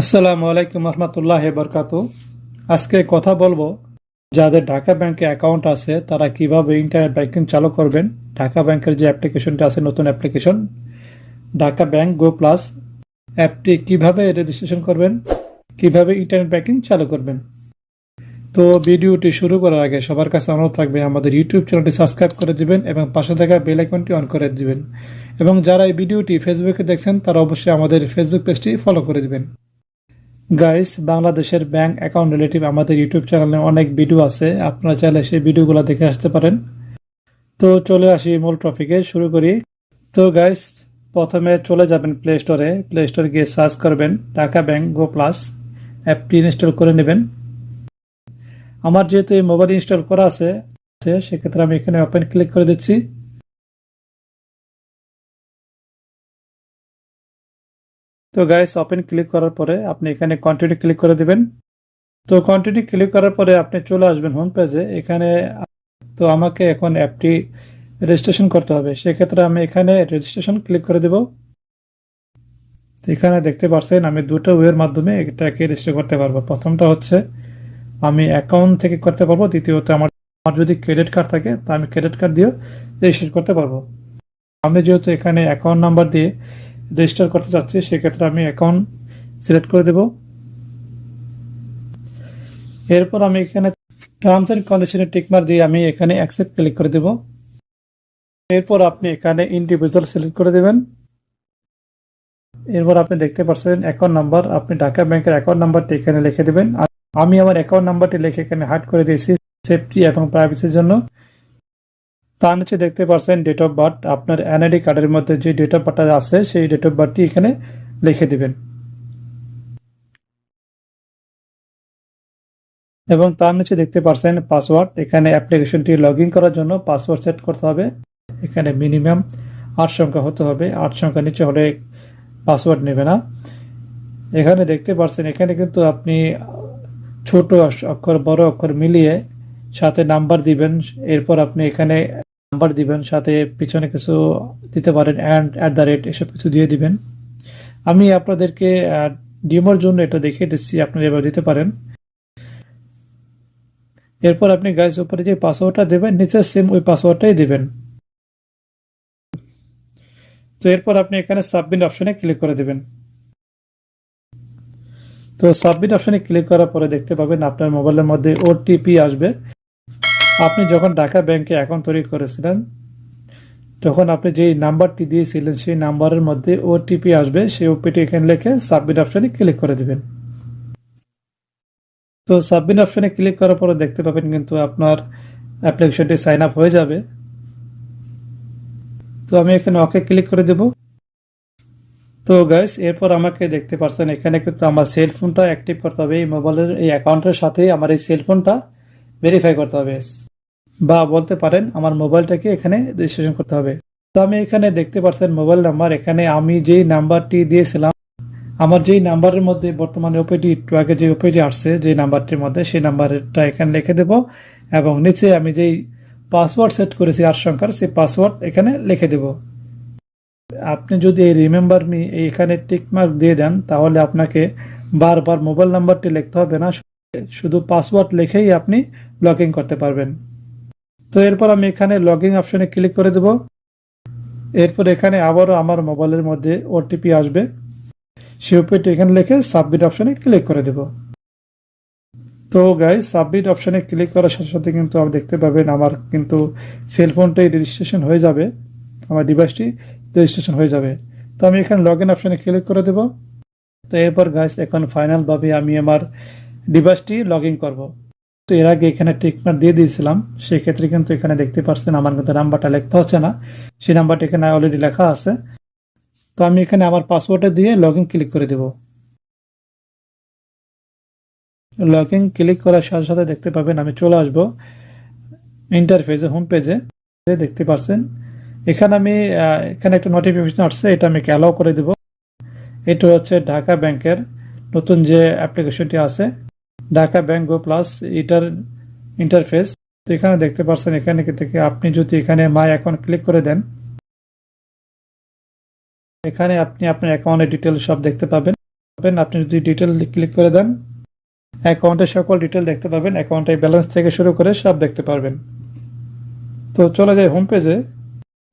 আসসালামু আলাইকুম রহমতুল্লাহ বরকাত। আজকে কথা বলব যাদের ঢাকা ব্যাংকে অ্যাকাউন্ট আছে, তারা কীভাবে ইন্টারনেট ব্যাংকিং চালু করবেন। ঢাকা ব্যাংকের যে অ্যাপ্লিকেশনটা আছে, নতুন application, Dhaka bank go plus অ্যাপটি কীভাবে রেজিস্ট্রেশন করবেন, কীভাবে ইন্টারনেট ব্যাংকিং চালু করবেন। তো ভিডিওটি শুরু করার আগে সবার কাছে অনুরোধ থাকবে, আমাদের ইউটিউব চ্যানেলটি সাবস্ক্রাইব করে দিবেন এবং পাশে থাকা বেল আইকনটি অন করে দিবেন। এবং যারা এই ভিডিওটি ফেসবুকে দেখছেন, তারা অবশ্যই আমাদের ফেসবুক পেজটি ফলো করে দিবেন। গাইস বাংলাদেশের ব্যাংক অ্যাকাউন্ট রিলেটিভ আমাদের ইউটিউব চ্যানেলে অনেক ভিডিও আছে। আপনারা চাইলে সেই ভিডিওগুলো দেখে আসতে পারেন। তো চলে আসি মূল টপিকে শুরু করি। তো গাইস প্রথমে চলে যাবেন প্লে স্টোরে প্লে স্টোরে গিয়ে সার্চ করবেন টাকা ব্যাংক গো প্লাস অ্যাপটি ইনস্টল করে নেবেন। আমার যেহেতু এই মোবাইল ইনস্টল করা আছে সেক্ষেত্রে আমি এখানে ওপেন ক্লিক করে দিচ্ছি। তো গাইস ওপেন ক্লিক করার পরে আপনি এখানে কন্টিনিউ ক্লিক করে দিবেন। তো কন্টিনিউ ক্লিক করার পরে আপনি চলে আসবেন হোম পেজে এখানে তো আমাকে এখন অ্যাপটি রেজিস্ট্রেশন করতে হবে। সেক্ষেত্রে আমি এখানে রেজিস্ট্রেশন ক্লিক করে দেব। তো এখানে দেখতে পাচ্ছেন আমি দুটো ওয়ের মাধ্যমে এটাকে রেজিস্টার করতে পারব। প্রথমটা হচ্ছে, আমি অ্যাকাউন্ট থেকে করতে পারব। দ্বিতীয়ত, আমার আমার যদি ক্রেডিট কার্ড থাকে, তা আমি ক্রেডিট কার্ড দিয়েও রেজিস্টার করতে পারব। আমি যেহেতু এখানে অ্যাকাউন্ট নাম্বার দিয়ে রেজিস্টার করতে চাচ্ছি, সেক্ষেত্রে আমি অ্যাকাউন্ট সিলেক্ট করে দেব। এরপর আমি এখানে টার্মস অ্যান্ড কন্ডিশনের টিকমার দিয়ে আমি এখানে অ্যাকসেপ্ট ক্লিক করে দেব। এরপর আপনি এখানে ইন্ডিভিজুয়াল সিলেক্ট করে দেবেন। এরপর আপনি দেখতে পাচ্ছেন অ্যাকাউন্ট নাম্বার আপনি ঢাকা ব্যাংকের অ্যাকাউন্ট নাম্বারটি এখানে লিখে দেবেন। আমি আমার অ্যাকাউন্ট নাম্বারটি লিখে এখানে হাইড করে দিয়েছি সেফটি এবং প্রাইভেসির জন্য। তার নিচে দেখতে পাচ্ছেন ডেট অফ বার্থ আপনার এনআইডি কার্ডের মধ্যে যে ডেট অফ বার্থ আছে, সেই ডেট অফ বার্থটি এখানে লিখে দিবেন। এবং তার নিচে দেখতে পাচ্ছেন পাসওয়ার্ড এখানে অ্যাপ্লিকেশনটি লগ করার জন্য পাসওয়ার্ড সেট করতে হবে। এখানে মিনিমাম আট সংখ্যা হতে হবে। আট সংখ্যা নিচে হলে পাসওয়ার্ড নেবে না। এখানে দেখতে পাচ্ছেন এখানে কিন্তু আপনি ছোট অক্ষর, বড় অক্ষর মিলিয়ে সাথে নাম্বার দিবেন। এরপর আপনি এখানে নাম্বার দিবেন, সাথে পিছনে কিছু দিতে পারেন অ্যান্ড অ্যাট দ্য রেট এসব কিছু দিয়ে দিবেন। আমি আপনাদেরকে ডিমোর জন্য এটা দেখিয়ে দিচ্ছি, আপনারা এবার দিতে পারেন। এরপর আপনি গাইজ উপরে যে পাসওয়ার্ডটা দেবেন, নিচে সেম ওই পাসওয়ার্ডটাই দিবেন। তো এরপর আপনি এখানে সাবমিট অপশনে ক্লিক করে দেবেন। তো সাবমিট অপশনে ক্লিক করার পরে দেখতে পাবেন আপনার মোবাইলের মধ্যে ওটিপি আসবে। আপনি যখন ঢাকা ব্যাংকে অ্যাকাউন্ট তৈরি করেছিলেন, তখন আপনি যেই নাম্বারটি দিয়েছিলেন, সেই নাম্বারের মধ্যে ওটিপি আসবে, সেই ওপিটি এখানে লিখে সাবমিট অপশনে ক্লিক করে দেবেন। তো সাবমিট অপশনে ক্লিক করার পরে দেখতে পাবেন কিন্তু আপনার অ্যাপ্লিকেশনটি সাইন আপ হয়ে যাবে। তো আমি এখানে ওকে ক্লিক করে দেব। তো গাইস এরপর আমাকে দেখতে পাচ্ছেন, এখানে কিন্তু আমার সেল ফোনটা অ্যাক্টিভ করতে হবে। এই মোবাইলের এই অ্যাকাউন্টের সাথে আমার এই সেল ফোনটা ভেরিফাই করতে হবে। বা বলতে পারেন আমার মোবাইলটাকে এখানে রেজিস্ট্রেশন করতে হবে। তো আমি এখানে দেখতে পাচ্ছেন মোবাইল নাম্বার এখানে আমি যেই নাম্বারটি দিয়েছিলাম, আমার যেই নাম্বারের মধ্যে বর্তমানে ওপিটি একটু আগে যে ওপিটি আসছে যে নাম্বারটির মধ্যে, সেই নাম্বারটা এখানে লিখে দেব এবং নিচে আমি যেই পাসওয়ার্ড সেট করেছি আট সংখ্যার, সেই পাসওয়ার্ড এখানে লিখে দেব। আপনি যদি এই রিমেম্বার মি এখানে টিকমার্ক দিয়ে দেন, তাহলে আপনাকে বারবার মোবাইল নাম্বারটি লিখতে হবে না, শুধু পাসওয়ার্ড লিখেই আপনি ইন করতে পারবেন। তো এরপর আমি এখানে লগ ইন অপশনে ক্লিক করে দেব। এরপর এখানে আবারও আমার মোবাইলের মধ্যে ওটিপি আসবে। সে ওপিটি এখানে লিখে সাবমিট অপশনে ক্লিক করে দেব। তো গাইজ সাবমিট অপশনে ক্লিক করার সাথে সাথে কিন্তু আপনি দেখতে পাবেন আমার কিন্তু সেলফোনটাই রেজিস্ট্রেশন হয়ে যাবে। আমার ডিভাইসটি রেজিস্ট্রেশন হয়ে যাবে। তো আমি এখানে লগ ইন অপশনে ক্লিক করে দেব। তো এরপর গাইজ এখন ফাইনালভাবে আমি আমার ডিভাইসটি লগ ইন করব। তো এর আগে এখানে টিকমার দিয়ে দিয়েছিলাম, সেক্ষেত্রে কিন্তু এখানে দেখতে পাচ্ছেন আমার কিন্তু নাম্বারটা লিখতে হচ্ছে না। সেই নাম্বারটা এখানে অলরেডি লেখা আছে। তো আমি এখানে আমার পাসওয়ার্ডটা দিয়ে লগ ক্লিক করে দেব। লগ ক্লিক করার সাথে সাথে দেখতে পাবেন আমি চলে আসব ইন্টারফেসে হোম পেজে দেখতে পাচ্ছেন, এখানে আমি এখানে একটা নোটিফিকেশন আসছে, এটা আমি অ্যালাউ করে দেব। এটা হচ্ছে ঢাকা ব্যাংকের নতুন যে অ্যাপ্লিকেশনটি আছে ঢাকা ব্যাংক গো প্লাস এটার ইন্টারফেস তো এখানে দেখতে পাচ্ছেন, এখানে থেকে আপনি যদি এখানে মাই অ্যাকাউন্ট ক্লিক করে দেন, এখানে আপনি আপনার অ্যাকাউন্টের ডিটেল সব দেখতে পাবেন। আপনি যদি ডিটেল ক্লিক করে দেন অ্যাকাউন্টের সকল ডিটেল দেখতে পাবেন। অ্যাকাউন্টের ব্যালেন্স থেকে শুরু করে সব দেখতে পারবেন। তো চলে যাই হোম পেজে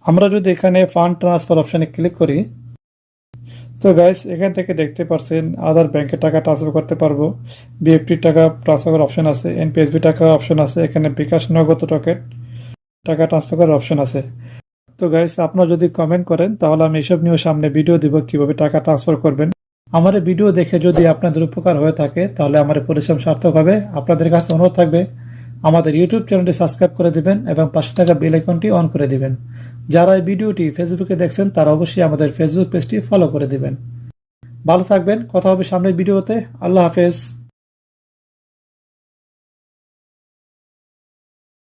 আমরা যদি এখানে ফান্ড ট্রান্সফার অপশানে ক্লিক করি তো গাইস এখান থেকে দেখতে পারছেন আদার ব্যাংকে টাকা ট্রান্সফার করতে পারব। বিএফটি টাকা ট্রান্সফার করার অপশন আছে এনপিএসবি টাকা অপশন আছে, এখানে বিকাশ নগদ টকেট টাকা ট্রান্সফার করার অপশন আছে। তো গাইস আপনারা যদি কমেন্ট করেন, তাহলে আমি এসব নিয়েও সামনে ভিডিও দিব কীভাবে টাকা ট্রান্সফার করবেন। আমার ভিডিও দেখে যদি আপনাদের উপকার হয়ে থাকে, তাহলে আমার পরিশ্রম সার্থক হবে। আপনাদের কাছে অনুরোধ থাকবে আমাদের ইউটিউব চ্যানেলটি সাবস্ক্রাইব করে দেবেন এবং পাশে থাকা বেল আইকনটি অন করে দেবেন। যারা এই ভিডিওটি ফেসবুকে দেখছেন, তারা অবশ্যই আমাদের ফেসবুক পেজটি ফলো করে দেবেন। ভালো থাকবেন, কথা হবে সামনের ভিডিওতে। আল্লাহ হাফেজ।